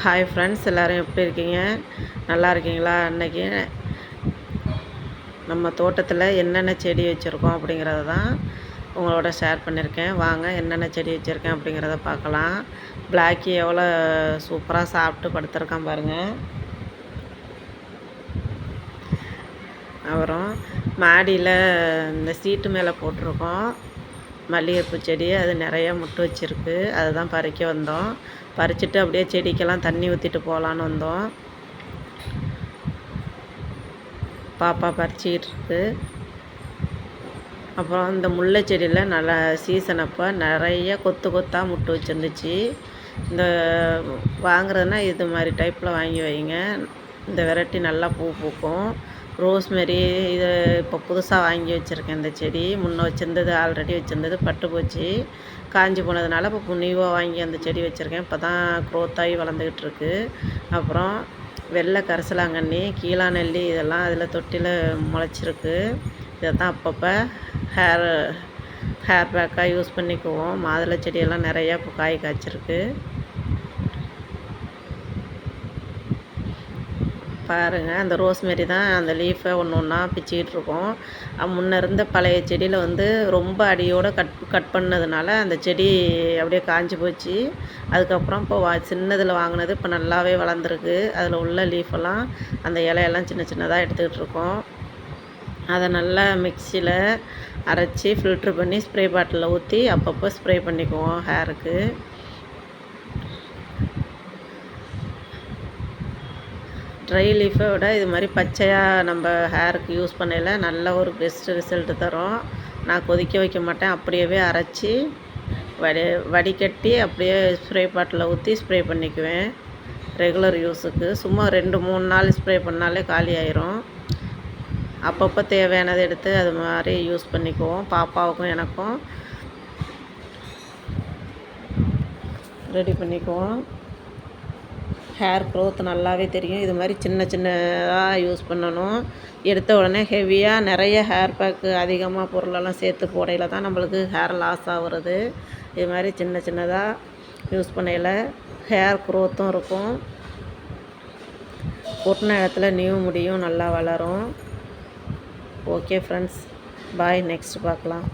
Hi friends எல்லோரும் எப்படி இருக்கீங்க? நல்லா இருக்கீங்களா? அன்றைக்கி நம்ம தோட்டத்தில் என்னென்ன செடி வச்சுருக்கோம் அப்படிங்கிறத தான் உங்களோட ஷேர் பண்ணியிருக்கேன். வாங்க என்னென்ன செடி வச்சுருக்கேன் அப்படிங்கிறத பார்க்கலாம். பிளாக்கி எவ்வளோ சூப்பராக சாப்பிட்டு படுத்துருக்கான் பாருங்கள் அப்புறம் மாடியில் இந்த சீட்டு மேலே போட்டிருக்கோம். மல்லிகைப்பூ செடி அது நிறையா முட்டு வச்சுருக்கு. அதை தான் பறிக்க வந்தோம். பறிச்சுட்டு அப்படியே செடிக்கெல்லாம் தண்ணி ஊற்றிட்டு போகலான்னு வந்தோம். பாப்பா பறிச்சிக்கிட்டு இருக்கு. அப்புறம் இந்த முல்லை செடியில் நல்லா சீசன் அப்போ நிறைய கொத்து கொத்தாக முட்டு வச்சுருந்துச்சு. இந்த வாங்குறதுனா இது மாதிரி டைப்பில் வாங்கி வைங்க. இந்த வெரைட்டி நல்லா பூ பூக்கும். ரோஸ்மெரி இது இப்போ புதுசாக வாங்கி வச்சுருக்கேன் இந்த செடி. முன்னே வச்சுருந்தது ஆல்ரெடி வச்சுருந்தது பட்டு போச்சு. காஞ்சி போனதுனால இப்போ நியூவாக வாங்கி அந்த செடி வச்சுருக்கேன். இப்போ தான் க்ரோத்தாகி வளர்ந்துக்கிட்டு இருக்கு. அப்புறம் வெள்ளை கரிசலாங்கண்ணி கீழா நெல்லி இதெல்லாம் அதில் தொட்டியில் முளைச்சிருக்கு. இதை தான் அப்பப்போ ஹேர் ஹேர் பேக்காக யூஸ் பண்ணிக்குவோம். மாதுளை செடியெல்லாம் நிறையா இப்போ காய் காய்ச்சிருக்கு. பாருங்கள் அந்த ரோஸ்மெரி தான் அந்த லீஃபை ஒன்று ஒன்றா பிச்சுக்கிட்டு இருக்கோம். முன்னே இருந்த பழைய செடியில் வந்து ரொம்ப அடியோடு கட் கட் பண்ணதுனால அந்த செடி அப்படியே காஞ்சி போச்சு. அதுக்கப்புறம் இப்போ வா சின்னதில் வாங்கினது இப்போ நல்லாவே வளர்ந்துருக்கு. அதில் உள்ள லீஃபெல்லாம் அந்த இலையெல்லாம் சின்ன சின்னதாக எடுத்துக்கிட்டு இருக்கோம். அதை நல்லா மிக்சியில் அரைச்சி ஃபில்ட்ரு பண்ணி ஸ்ப்ரே பாட்டிலில் ஊற்றி அப்பப்போ ஸ்ப்ரே பண்ணிக்குவோம் ஹேருக்கு ட்ரை லீஃபை விட இது மாதிரி பச்சையாக நம்ம ஹேருக்கு யூஸ் பண்ணையில் நல்ல ஒரு பெஸ்ட்டு ரிசல்ட்டு தரும். நான் கொதிக்க வைக்க மாட்டேன். அப்படியே அரைச்சி வடி வடிகட்டி அப்படியே ஸ்ப்ரே பாட்டில் ஊற்றி ஸ்ப்ரே பண்ணிக்குவேன். ரெகுலர் யூஸுக்கு சும்மா ரெண்டு மூணு நாள் ஸ்ப்ரே பண்ணாலே காலி ஆயிரும். அப்பப்போ தேவையானதை எடுத்து அது மாதிரி யூஸ் பண்ணிக்குவோம். பாப்பாவுக்கும் எனக்கும். ரெடி பண்ணிக்குவோம். ஹேர் க்ரோத் நல்லாவே தெரியும். இது மாதிரி சின்ன சின்னதாக யூஸ் பண்ணணும். எடுத்த உடனே ஹெவியாக நிறைய ஹேர் பேக்கு அதிகமாக பொருளெல்லாம் சேர்த்து போடையில் தான் நம்மளுக்கு ஹேர் லாஸ் ஆகுறது. இது மாதிரி சின்ன சின்னதாக யூஸ் பண்ணையில் ஹேர் க்ரோத்தும் இருக்கும். கொட்டின இடத்துல நியூ முடியும் நல்லா வளரும். ஓகே ஃப்ரெண்ட்ஸ் பாய் நெக்ஸ்ட் பார்க்கலாம்.